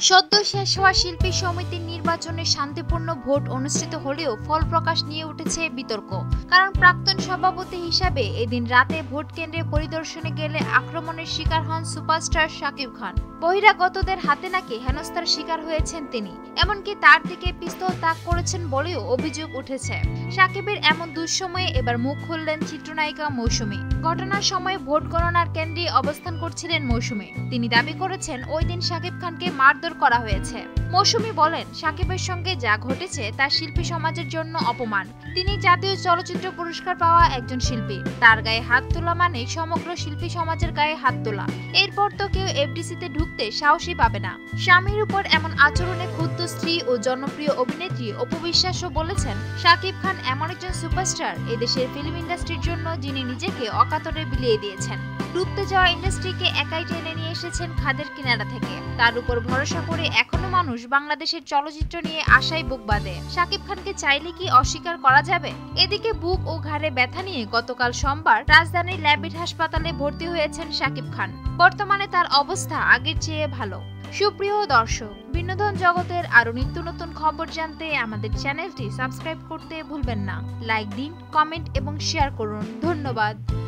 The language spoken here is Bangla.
সদ্য শেষ হওয়া শিল্পী সমিতির নির্বাচনে শান্তিপূর্ণ ভোট অনুষ্ঠিত হলেও ফল প্রকাশ নিয়ে উঠেছে বিতর্ক। কারণ প্রাক্তন সভাপতি হিসাবে এদিন রাতে ভোট কেন্দ্রে পরিদর্শনে গেলে আক্রমণের শিকার হন সুপারস্টার শাকিব খান। বহিরাগতদের হাতে নাকি হেনস্থার শিকার হয়েছেন তিনি। এমনকি তার দিকে পিস্তল তাক করেছেন বলেও অভিযোগ উঠেছে। সাকিবের এমন দুঃসময়ে এবার মুখ খুললেন চিত্রনায়িকা মৌসুমী। ঘটনার সময় ভোট গণনার কেন্দ্রে অবস্থান করছিলেন মৌসুমী। তিনি দাবি করেছেন, ওই দিন শাকিব খানকে মারধর করা হয়েছে। মৌসুমী বলেন, সাকিবের সঙ্গে যা ঘটেছে তা শিল্পী সমাজের জন্য অপমান। তিনি জাতীয় চলচ্চিত্র পুরস্কার পাওয়া একজন শিল্পী। তার গায়ে হাত তোলা মানে সমগ্র শিল্পী সমাজের গায়ে হাত তোলা। এরপর তো কেউ এফডিসিতে ঢুকতে সাহসী পাবে না। স্বামীর উপর এমন আচরণে ক্ষুদ্র স্ত্রী ও জনপ্রিয় অভিনেত্রী অপু বিশ্বাসও বলেছেন শাকিব খান এমন একজন সুপারস্টার এদেশের ফিল্ম ইন্ডাস্ট্রির জন্য যিনি নিজেকে অকাতরে বিলিয়ে দিয়েছেন। ডুবতে যাওয়া ইন্ডাস্ট্রিকে একাই টেনে নিয়ে এসেছেন খাদের কিনারা থেকে। তার উপর ভরসা করে এখনও মানুষ বাংলাদেশের চলচ্চিত্র নিয়ে আশায় বুক বাঁধে। শাকিব খানকে চাইলে কি অস্বীকার করা যাবে? এদিকে বুক ও ঘাড়ে ব্যথা নিয়ে গতকাল সোমবার রাজধানীর ল্যাবিড হাসপাতালে ভর্তি হয়েছেন শাকিব খান। বর্তমানে তার অবস্থা আগের চেয়ে ভালো। সুপ্রিয় দর্শক, বিনোদন জগতের আরও নিত্য নতুন খবর জানতে আমাদের চ্যানেলটি সাবস্ক্রাইব করতে ভুলবেন না। লাইক দিন, কমেন্ট এবং শেয়ার করুন। ধন্যবাদ।